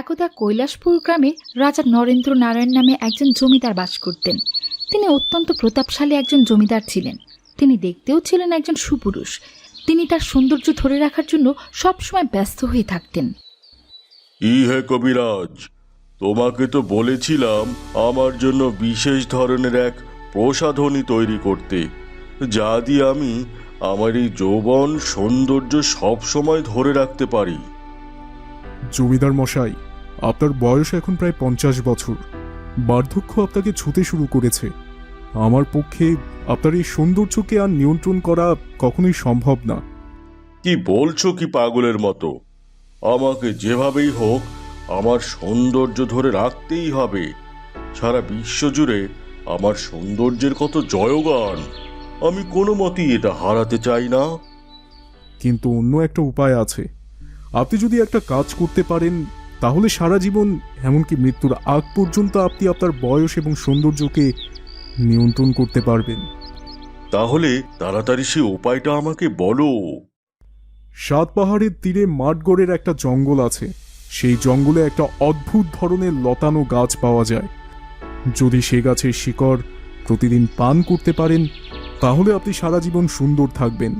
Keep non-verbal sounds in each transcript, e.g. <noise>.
একদা কৈলাসপুর গ্রামে রাজা নরেন্দ্র নারায়ণ নামে একজন জমিদার বাস করতেন। তিনি অত্যন্ত প্রতাপশালী একজন জমিদার ছিলেন। তিনি দেখতেও ছিলেন একজন সুপুরুষ। তিনি তার সৌন্দর্য ধরে রাখার জন্য সবসময় ব্যস্ত হয়ে থাকতেন। ই হে কবিরাজ তোমাকে তো বলেছিলাম আমার জন্য বিশেষ ধরনের এক প্রসাধনী তৈরি করতে যা দিয়ে আমি আমার এই যৌবন সৌন্দর্য সবসময় ধরে রাখতে পারি। জমিদার মশাই আপনার বয়স এখন প্রায় পঞ্চাশ বছর। বার্ধক্য আপনাকে ছুতে শুরু করেছে। আমার পক্ষে আপনার এই সৌন্দর্যকে আর নিয়ন্ত্রণ করা কখনোই সম্ভব না। কি বলছো কি পাগলের মতো? আমাকে যেভাবেই হোক আমার সৌন্দর্য ধরে রাখতেই হবে। সারা বিশ্ব জুড়ে আমার সৌন্দর্যের কত জয়গান। আমি কোনো মতেই এটা হারাতে চাই না। কিন্তু অন্য একটা উপায় আছে। আপনি যদি একটা কাজ করতে পারেন তাহলে সারা জীবন এমনকি মৃত্যুর আগ পর্যন্ত আপনি আপনার বয়স এবং সৌন্দর্যকে নিয়ন্ত্রণ করতে পারবেন। তাহলে তাড়াতাড়ি সে উপায়টা আমাকে বলো। সাত পাহাড়ের তীরে মাঠগড়ের একটা জঙ্গল আছে। সেই জঙ্গলে একটা অদ্ভুত ধরনের লতানো গাছ পাওয়া যায়। যদি সে গাছের শিকড় প্রতিদিন পান করতে পারেন তাহলে আপনি সারা জীবন সুন্দর থাকবেন।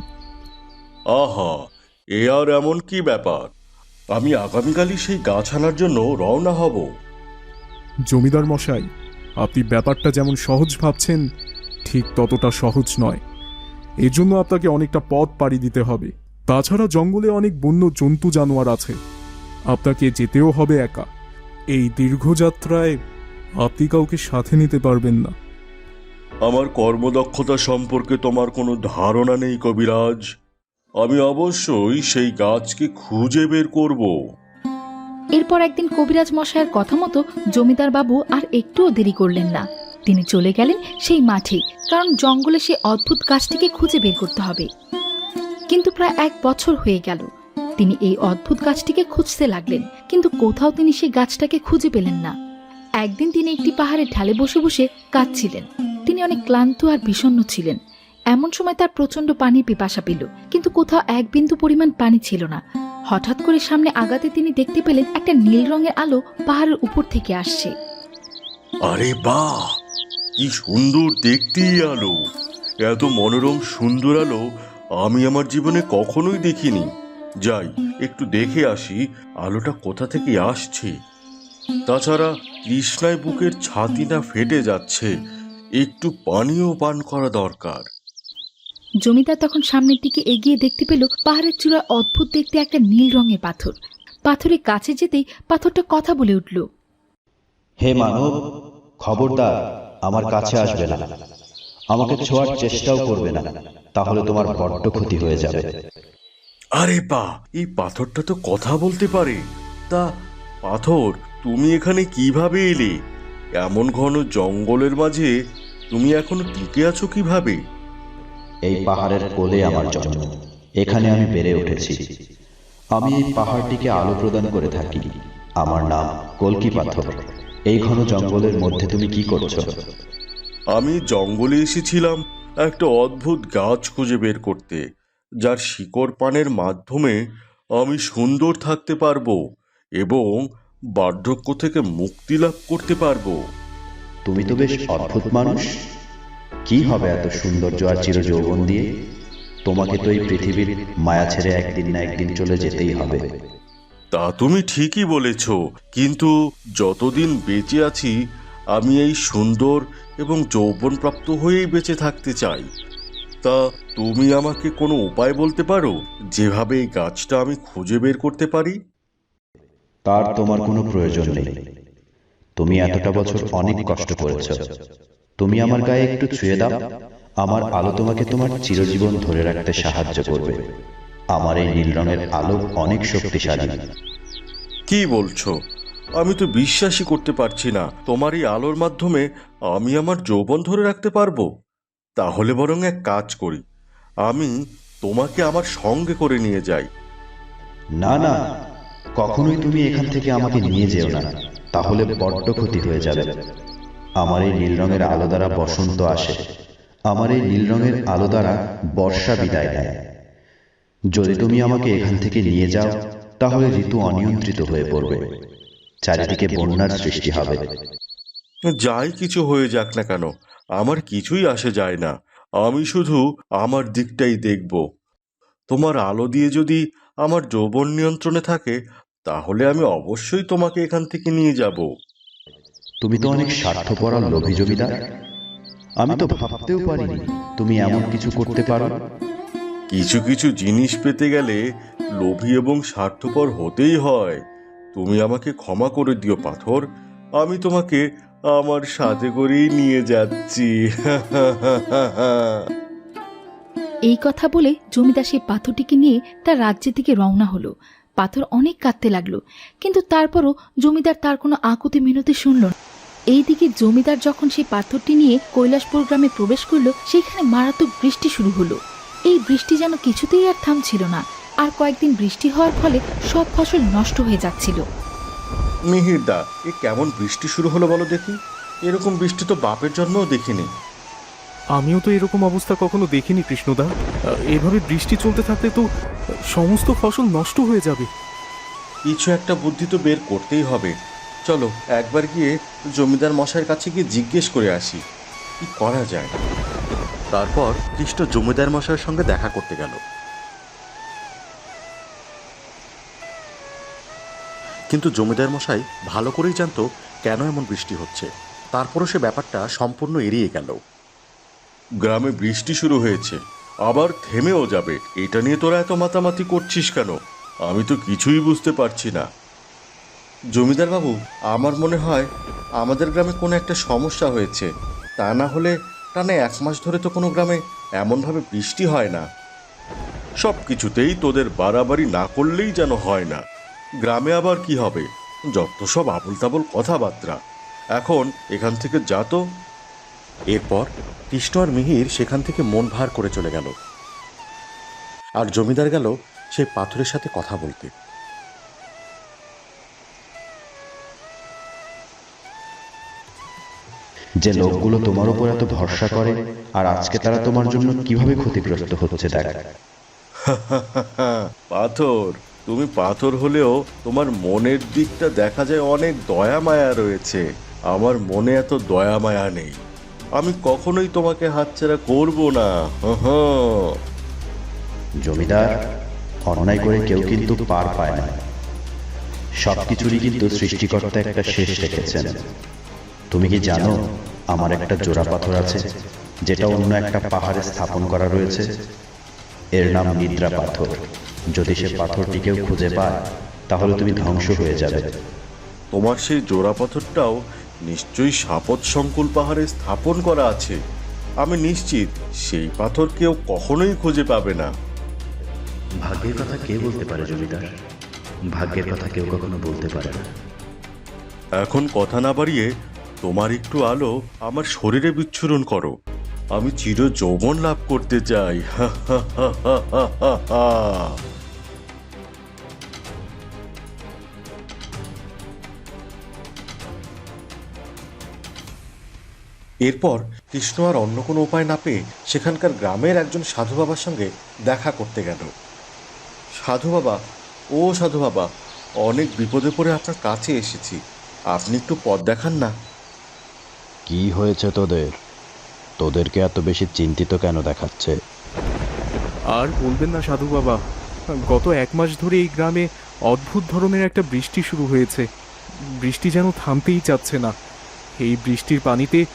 আহা এ আর এমন কি ব্যাপার? আমি আগামীকালই সেই গাছ আনার জন্য রওনা হব। জমিদার মশাই আপনি ব্যাপারটা যেমন সহজ ভাবছেন ঠিক ততটা সহজ নয়। এর জন্য আপনাকে অনেকটা পথ পাড়ি দিতে হবে। তাছাড়া জঙ্গলে অনেক বন্য জন্তু জানোয়ার আছে। আপনাকে যেতেও হবে একা। এই দীর্ঘযাত্রায় আপনি কাউকে সাথে নিতে পারবেন না। আমার কর্মদক্ষতা সম্পর্কে তোমার কোনো ধারণা নেই কবিরাজ। আমি অবশ্যই সেই গাছকে খুঁজে বের করব। এরপর একদিন কবিরাজ মশাইয়ের কথা মতো জমিদার বাবু আর একটুও দেরি করলেন না। তিনি চলে গেলেন সেই মাঠে, কারণ জঙ্গলে সেই অদ্ভুত গাছটিকে খুঁজে বের করতে হবে। কিন্তু প্রায় এক বছর হয়ে গেল। তিনি এই অদ্ভুত গাছটিকে খুঁজতে লাগলেন, কিন্তু কোথাও তিনি সেই গাছটাকে খুঁজে পেলেন না। একদিন তিনি একটি পাহাড়ের ঢালে বসে বসে কাঁদছিলেন। তিনি অনেক ক্লান্ত আর বিষণ্ণ ছিলেন। এমন সময় তার প্রচণ্ড পানি পিপাসা পেল, কিন্তু কোথাও এক বিন্দু পরিমাণ পানি ছিল না। হঠাৎ করে সামনে আগাতে তিনি দেখতে পেলেন একটা নীল রঙের আলো পাহাড়ের উপর থেকে আসছে। আরে বাহ কি সুন্দর দেখতে আলো। এত মনোরম, সুন্দর আলো আমি আমার জীবনে কখনোই দেখিনি। যাই, একটু দেখে আসি আলোটা কোথা থেকে আসছে। তাছাড়া কৃষ্ণায় বুকের ছাতিটা ফেটে যাচ্ছে। একটু পানীয় পান করা দরকার। জমিদার তখন সামনের দিকে এগিয়ে দেখতে পেল পাহাড়ের চূড়ায় অদ্ভুত দেখতে একটা নীল রঙের পাথর। পাথরের কাছে যেতেই পাথরটা কথা বলে উঠল হে মানব খবরদার আমার কাছে আসবে না। আমাকে ছোঁয়ার চেষ্টাও করবে না তাহলে তোমার বড্ড ক্ষতি হয়ে যাবে। আরে বা এই পাথরটা তো কথা বলতে পারে। তা পাথর তুমি এখানে কীভাবে এলে? এমন ঘন জঙ্গলের মাঝে তুমি এখনও টিকে আছো কীভাবে? এই পাহাড়ের কোলে আমার জন্ম। এখানে আমি বেড়ে উঠেছি। আমি এই পাহাড়টিকে আলো প্রদান করে থাকি। আমার নাম কলকি পাথর। এই ঘন জঙ্গলের মধ্যে তুমি কি করছ? আমি জঙ্গলে এসেছিলাম একটা অদ্ভুত গাছ খুঁজে বের করতে যার শিকড় পানের মাধ্যমে আমি সুন্দর থাকতে পারব এবং বার্ধক্য থেকে মুক্তি লাভ করতে পারব। তুমি তো বেশ অদ্ভুত মানুষ। কি হবে এত সৌন্দর্য আর চিরযৌবন দিয়ে? তোমাকে তো এই পৃথিবীর মায়া ছেড়ে একদিন না একদিন চলে যেতেই হবে। তা তুমি ঠিকই বলেছ কিন্তু যতদিন বেঁচে আছি আমি এই সুন্দর এবং যৌবনপ্রাপ্ত হয়েই বেঁচে থাকতে চাই। তা তুমি আমাকে কোনো উপায় বলতে পারো যেভাবে এই গাছটা আমি খুঁজে বের করতে পারি? তার তোমার কোনো প্রয়োজন নেই। তুমি এতটা বছর অনেক কষ্ট করেছ। তুমি আমার গায়ে একটু ছুঁয়ে দাও। আমার আলো তোমাকে তোমার চিরজীবন ধরে রাখতে সাহায্য করবে। আমার এই নীল রঙের আলো অনেক শক্তিশালী। কি বলছো? আমি তো বিশ্বাসই করতে পারছি না। তোমার এই আলোর মাধ্যমে আমি আমার যৌবন ধরে রাখতে পারব? তাহলে বরং এক কাজ করি। আমি তোমাকে আমার সঙ্গে করে নিয়ে যাই। না না। কখনোই তুমি এখান থেকে আমাকে নিয়ে যেও না। তাহলে বড্ড ক্ষতি হয়ে যাবে। আমার এই নীল রঙের আলো দ্বারা বসন্ত আসে। আমার এই নীল রঙের আলো দ্বারা বর্ষা বিদায় নেয়। যদি তুমি আমাকে এখান থেকে নিয়ে যাও, তাহলে ঋতু অনিয়ন্ত্রিত হয়ে পড়বে। চারিদিকে বন্যার সৃষ্টি হবে। যাই কিছু হয়ে যাক না কেন, আমার কিছুই আসে যায় না। আমি শুধু আমার দিকটাই দেখব। তোমার আলো দিয়ে যদি আমার যৌবন নিয়ন্ত্রণে থাকে, তাহলে আমি অবশ্যই তোমাকে এখান থেকে নিয়ে যাব। তুমি তো অনেক স্বার্থপর আর লোভী জমিদার। আমি তো ভাবতেও পারিনি তুমি এমন কিছু করতে পারো। কিছু কিছু জিনিস পেতে গেলে লোভী এবং স্বার্থপর হতেই হয়। তুমি আমাকে ক্ষমা করে দিও পাথর। আমি তোমাকে আমার সাথে করেই নিয়ে যাচ্ছি। এই কথা বলে জমিদার সেই পাথরটিকে নিয়ে তার রাজ্যের দিকে রওনা হলো। পাথর অনেক কাঁদতে লাগল, কিন্তু তারপরও জমিদার তার কোনো আকুতি মিনতি শুনল না। এইদিকে জমিদার যখন সেই পাথরটি নিয়ে কৈলাসপুর গ্রামে প্রবেশ করল সেখানে মারাত্মক বৃষ্টি শুরু হলো। এই বৃষ্টি যেন কিছুতেই আর থামছিল না, আর কয়েকদিন বৃষ্টি হওয়ার ফলে সব ফসল নষ্ট হয়ে যাচ্ছিল। মিহিরদা, এ কেমন বৃষ্টি শুরু হলো বলো দেখি? এরকম বৃষ্টি তো বাপের জন্মও দেখিনি। আমিও তো এরকম অবস্থা কখনো দেখিনি, কৃষ্ণদা। এভাবে বৃষ্টি চলতে থাকলে তো সমস্ত ফসল নষ্ট হয়ে যাবে। কিছু একটা বুদ্ধি তো বের করতেই হবে। চলো, একবার গিয়ে জমিদার মশাইয়ের কাছে গিয়ে জিজ্ঞেস করে আসি, কি করা যায়? তারপর কৃষ্ণ জমিদার মশাইয়ের সঙ্গে দেখা করতে গেল। কিন্তু জমিদার মশাই ভালো করেই জানতো কেন এমন বৃষ্টি হচ্ছে। তারপরও সে ব্যাপারটা সম্পূর্ণ এড়িয়ে গেল। গ্রামে বৃষ্টি শুরু হয়েছে। আবার থেমেও যাবে। এটা নিয়ে তোরা এত মাতামাতি করছিস কেন? আমি তো কিছুই বুঝতে পারছি না। জমিদার বাবু, আমার মনে হয় আমাদের গ্রামে কোনো একটা সমস্যা হয়েছে। তা না হলে টানে এক মাস ধরে তো কোনো গ্রামে এমনভাবে বৃষ্টি হয় না। সব কিছুতেই তোদের বাড়াবাড়ি না করলেই যেন হয় না। গ্রামে আবার কি হবে? যত সব আবল তাবল কথাবার্তা। এখন এখান থেকে যা তো এরপর কৃষ্ণ আর মিহির সেখান থেকে মন ভার করে চলে গেল। আর জমিদার গেল সেই পাথরের সাথে কথা বলতে। যে লোকগুলো তোমার উপর এত ভরসা করে আর আজকে তারা তোমার জন্য কীভাবে ক্ষতিগ্রস্ত হচ্ছে দেখ। <laughs> পাথর তুমি পাথর হলেও তোমার মনের দিকটা দেখা যায় অনেক দয়া মায়া রয়েছে। আমার মনে এত দয়া মায়া নেই। আমি কখনোই তোমাকে হাতছাড়া করব না। জমিদার অন্যায় করে কেউ কিন্তু পার পায় না। সবকিছুরই কিন্তু সৃষ্টিকর্তা একটা শেষ রেখেছেন। তুমি কি জানো আমার একটা জোড়া পাথর আছে যেটা অন্য একটা পাহাড়ে স্থাপন করা রয়েছে? এর নাম নিদ্রা পাথর। যদি সে পাথরটি কেউ খুঁজে পায় তাহলে তুমি ধ্বংস হয়ে যাবে। তোমার সেই জোড়া পাথরটাও নিশ্চয়ই সাপত সংকুল পাহাড়ে স্থাপন করা আছে। আমি নিশ্চিত সেই পাথর কেউ কখনোই খুঁজে পাবে না। ভাগ্যের কথা কে বলতে পারে জমিদার? ভাগ্যের কথা কেউ কখনো বলতে পারে না। এখন কথা না বাড়িয়ে তোমার একটু আলো আমার শরীরে বিচ্ছুরণ করো। আমি চির যৌবন লাভ করতে চাই। এরপর কৃষ্ণ আর অন্য কোনো উপায় না পেয়ে সেখানকার গ্রামের একজন সাধু বাবার সঙ্গে দেখা করতে গেল। সাধু বাবা ও সাধু বাবা অনেক বিপদে পড়ে আপনার কাছে এসেছি। আপনি একটু পথ দেখান না। কি হয়েছে তোদের? তোদেরকে এত বেশি চিন্তিত কেন দেখাচ্ছে? আর বলবেন না সাধু বাবা গত এক মাস ধরে এই গ্রামে অদ্ভুত ধরনের একটা বৃষ্টি শুরু হয়েছে। বৃষ্টি যেন থামতেই চাচ্ছে না। এই বৃষ্টির পানিতে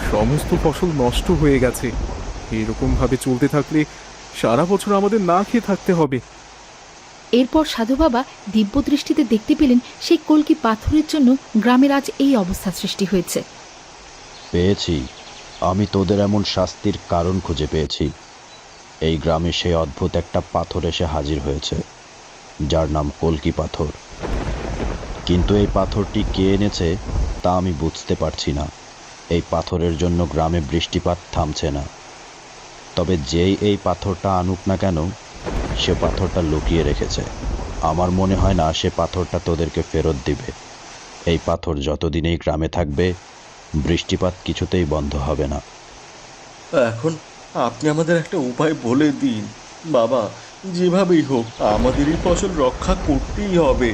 সমস্ত ফসল নষ্ট হয়ে গেছে। এরকমভাবে চলতে থাকলে সারা বছর আমাদের না খেয়ে থাকতে হবে। এরপর সাধু বাবা দিব্য দৃষ্টিতে দেখতে পেলেন সেই কলকি পাথরের জন্য গ্রামের আজ এই অবস্থা সৃষ্টি হয়েছে। পেয়েছি। আমি তোদের এমন শাস্তির কারণ খুঁজে পেয়েছি। এই গ্রামে সেই অদ্ভুত একটা পাথর এসে হাজির হয়েছে যার নাম কলকি পাথর। কিন্তু এই পাথরটি কে এনেছে তা আমি বুঝতে পারছি না। এই পাথরের জন্য গ্রামে বৃষ্টিপাত থামছে না। তবে যেই এই পাথরটা আনুক না কেন সে পাথরটা লুকিয়ে রেখেছে। আমার মনে হয় না সে পাথরটা তোদেরকে ফেরত দিবে। এই পাথর যতদিন এই গ্রামে থাকবে বৃষ্টিপাত কিছুতেই বন্ধ হবে না। এখন আপনি আমাদের একটা উপায় বলে দিন। বাবা যেভাবেই হোক আমাদের এই ফসল রক্ষা করতেই হবে।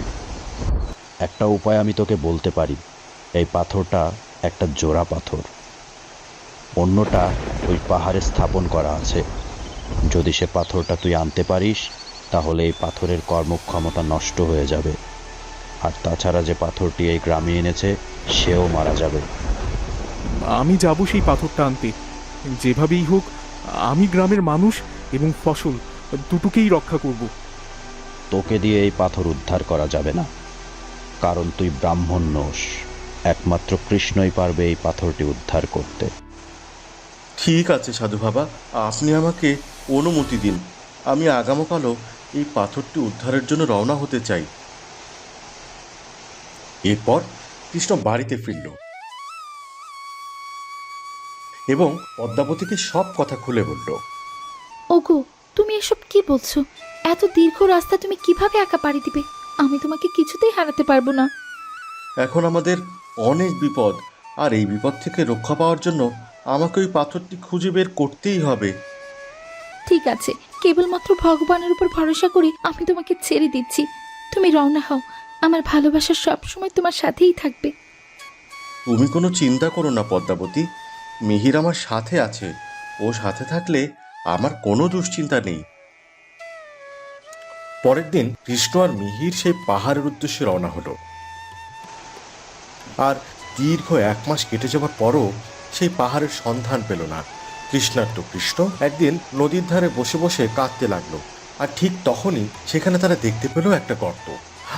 একটা উপায় আমি তোকে বলতে পারি। এই পাথরটা একটা জোড়া পাথর। অন্যটা ওই পাহাড়ে স্থাপন করা আছে। যদি সে পাথরটা তুই আনতে পারিস তাহলে এই পাথরের কর্মক্ষমতা নষ্ট হয়ে যাবে। আর তাছাড়া যে পাথরটি এই গ্রামে এনেছে সেও মারা যাবে। আমি যাব সেই পাথরটা আনতে। যেভাবেই হোক আমি গ্রামের মানুষ এবং ফসল দুটোকেই রক্ষা করব। তোকে দিয়ে এই পাথর উদ্ধার করা যাবে না কারণ তুই ব্রাহ্মণ নোস একমাত্র কৃষ্ণই পারবে এই পাথরটি উদ্ধার করতে। ঠিক আছে সাধু বাবা। আপনি আমাকে অনুমতি দিন। আমি আগামকালও এই পাথরটি উদ্ধারের জন্য রওনা হতে চাই। এরপর কৃষ্ণ বাড়িতে ফিরল। এবং পদ্মাবতীকে সব কথা খুলে বলল। ওগো তুমি এসব কি বলছো? এত দীর্ঘ রাস্তা তুমি কীভাবে একা পাড়ি দিবে? আমি তোমাকে কিছুতেই হারাতে পারব না। এখন আমাদের অনেক বিপদ। আর এই বিপদ থেকে রক্ষা পাওয়ার জন্য আমাকে ওই পাথরটি খুঁজে বের করতেই হবে। ঠিক আছে কেবলমাত্র ভগবানের উপর ভরসা করে আমি তোমাকে ছেড়ে দিচ্ছি। তুমি রওনা হও। আমার ভালোবাসা সবসময় তোমার সাথেই থাকবে। তুমি কোনো চিন্তা করো না পদ্মাবতী। মিহির আমার সাথে আছে। ও সাথে থাকলে আমার কোনো দুশ্চিন্তা নেই। পরের দিন কৃষ্ণ আর মিহির সেই পাহাড়ের উদ্দেশ্যে রওনা হলো। দীর্ঘ এক মাস কেটে যাওয়ার পরও সেই পাহাড়ের সন্ধান পেল না। কৃষ্ণার্ত কৃষ্ণ একদিন নদীর ধারে বসে বসে কাঁদতে লাগল। আর ঠিক তখনই সেখানে তারা দেখতে পেল একটা গর্ত।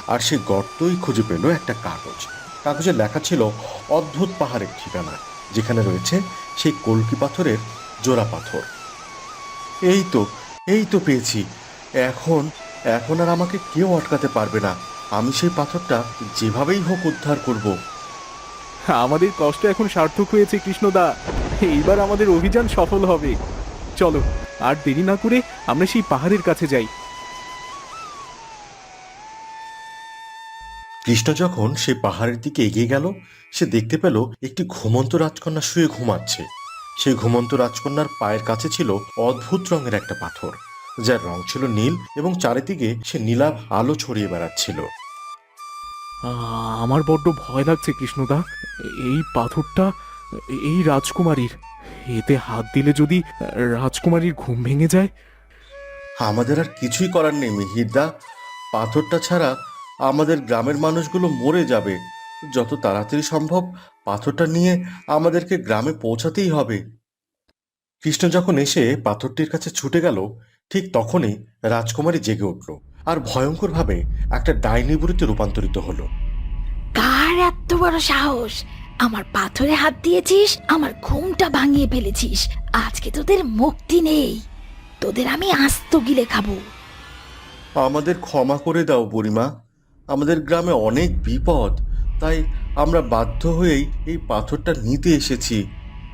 আর সেই গর্তই খুঁজে পেল একটা কাগজ। কাগজে লেখা ছিল অদ্ভুত পাহাড়ের ঠিকানা, যেখানে রয়েছে সেই কলকি পাথরের জোড়া পাথর। এই তো এই তো পেয়েছি। এখন এখন আর আমাকে কেউ আটকাতে পারবে না। আমি সেই পাথরটা যেভাবেই হোক উদ্ধার করব। আমাদের কষ্ট এখন সার্থক হয়েছে, কৃষ্ণদা। এইবার আমাদের অভিযান সফল হবে। চলো, আর দেরি না করে আমরা সেই পাহাড়ের কাছে যাই। কৃষ্ণ যখন সে পাহাড়ের দিকে এগিয়ে গেল, সে দেখতে পেল একটি ঘুমন্ত রাজকন্যা শুয়ে ঘুমাচ্ছে। সেই ঘুমন্ত রাজকন্যার পায়ের কাছে ছিল অদ্ভুত রঙের একটা পাথর, যার রং ছিল নীল এবং চারিদিকে সে নীলাভ আলো ছড়িয়ে বেড়াচ্ছিল। আমার বড্ড ভয় লাগছে, কৃষ্ণদা। এই পাথরটা, এই রাজকুমারীর। এতে হাত দিলে যদি রাজকুমারীর ঘুম ভেঙে যায়? আমাদের আর কিছুই করার নেই, মিহিরদা। পাথরটা ছাড়া আমাদের গ্রামের মানুষগুলো মরে যাবে। যত তাড়াতাড়ি সম্ভব পাথরটা নিয়ে আমাদেরকে গ্রামে পৌঁছাতেই হবে। কৃষ্ণ যখন এসে পাথরটির কাছে ছুটে গেল, ঠিক তখনই রাজকুমারী জেগে উঠল। আর ভয়ঙ্করভাবে একটা ডাইনি বুড়িতে রূপান্তরিত হলো। কার এত বড় সাহস? আমার পাথরে হাত দিয়েছিস আমার ঘুমটা ভাঙিয়ে ফেলেছিস। আজকে তোদের মুক্তি নেই। তোদের আমি আস্ত গিলে খাব। আমাদের ক্ষমা করে দাও বুড়িমা। আমাদের গ্রামে অনেক বিপদ তাই আমরা বাধ্য হয়েই এই পাথরটা নিতে এসেছি।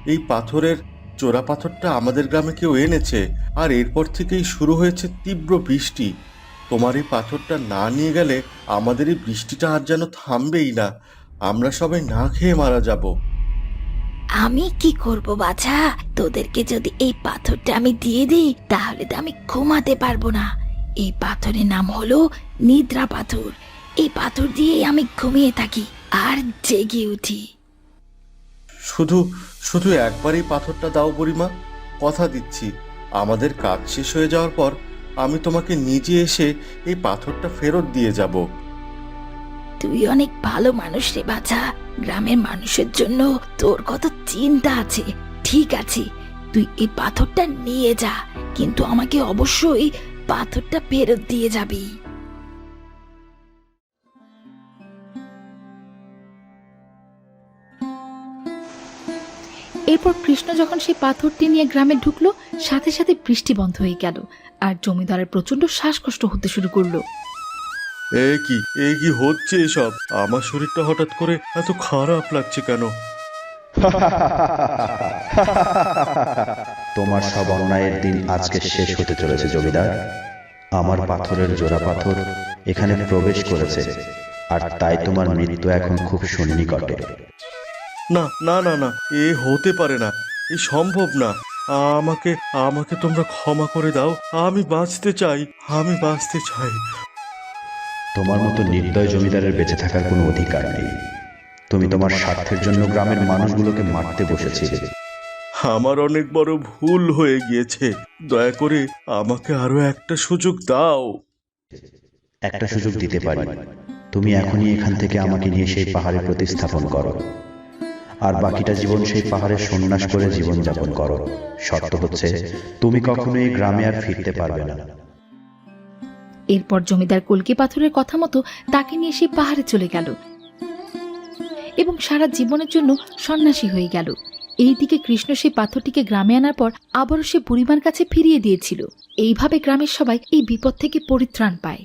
এই পাথরের চোরা পাথরটা আমাদের গ্রামে কেউ এনেছে আর এরপর থেকেই শুরু হয়েছে তীব্র বৃষ্টি। তোমার এই পাথরটা না নিয়ে গেলে আমাদের এই বৃষ্টিটা আর যেন থামবেই না। আমরা সবাই না খেয়ে মারা যাব। আমি কি করব বাছা? তোদেরকে যদি এই পাথরটা আমি দিয়ে দিই তাহলে তো আমি ঘুমাতে পারব না। এই পাথরের নাম হলো নিদ্রা পাথর। এই পাথর দিয়েই আমি ঘুমিয়ে থাকি আর জেগে উঠি। শুধু শুধু একবারই পাথরটা দাও বুড়িমা। কথা দিচ্ছি। আমাদের কাজ শেষ হয়ে যাওয়ার পর আমি তোমাকে নিজে এসে এই পাথরটা ফেরত দিয়ে যাব। তুই অনেক ভালো মানুষ রে বাছা। গ্রামের মানুষের জন্য তোর কত চিন্তা আছে। ঠিক আছে, তুই এই পাথরটা নিয়ে যা, কিন্তু আমাকে অবশ্যই পাথরটা ফেরত দিয়ে যাবি। এরপর কৃষ্ণ যখন সেই পাথরটি নিয়ে গ্রামে ঢুকলো সাথে সাথে বৃষ্টি বন্ধ হয়ে গেল আর জমিদারের প্রচণ্ড শ্বাসকষ্ট হতে শুরু করল। এ কি এ কি হচ্ছে এসব? আমার শরীরটা হঠাৎ করে এত খারাপ লাগছে কেন? <laughs> তোমার সব অন্যায়ের দিন আজকে শেষ হতে চলেছে জমিদার। আমার পাথরের জোড়া পাথর এখানে প্রবেশ করেছে আর তাই তোমার মৃত্যু এখন খুব সন্নিকটে না না না না এ হতে পারে না এ সম্ভব না। আমাকে আমাকে তোমরা ক্ষমা করে দাও আমি বাঁচতে চাই আমি বাঁচতে চাই। তোমার মতো নির্দয় জমিদারের বেঁচে থাকার কোনো অধিকার নেই। তুমি তোমার স্বার্থের জন্য গ্রামের মানুষগুলোকে মারতে বসেছিলে। আমার অনেক বড় ভুল হয়ে গিয়েছে। দয়া করে আমাকে আরও একটা সুযোগ দাও। একটা সুযোগ দিতে পারি। তুমি এখনই এখান থেকে আমাকে নিয়ে সেই পাহাড়ে প্রতিস্থাপন করো। আর বাকিটা জীবন সেই পাহাড়ে সন্ন্যাস করে জীবন যাপন করো। শর্ত হচ্ছে, তুমি কখনো এই গ্রামে আর ফিরতে পারবে না। এরপর জমিদার কলকি পাথরের কথা মতো তাকে নিয়ে সে পাহাড়ে চলে গেল এবং সারা জীবনের জন্য সন্ন্যাসী হয়ে গেল। এইদিকে কৃষ্ণ সেই পাথরটিকে গ্রামে আনার পর আবারও সে বুড়িমার কাছে ফিরিয়ে দিয়েছিল। এইভাবে গ্রামের সবাই এই বিপদ থেকে পরিত্রাণ পায়।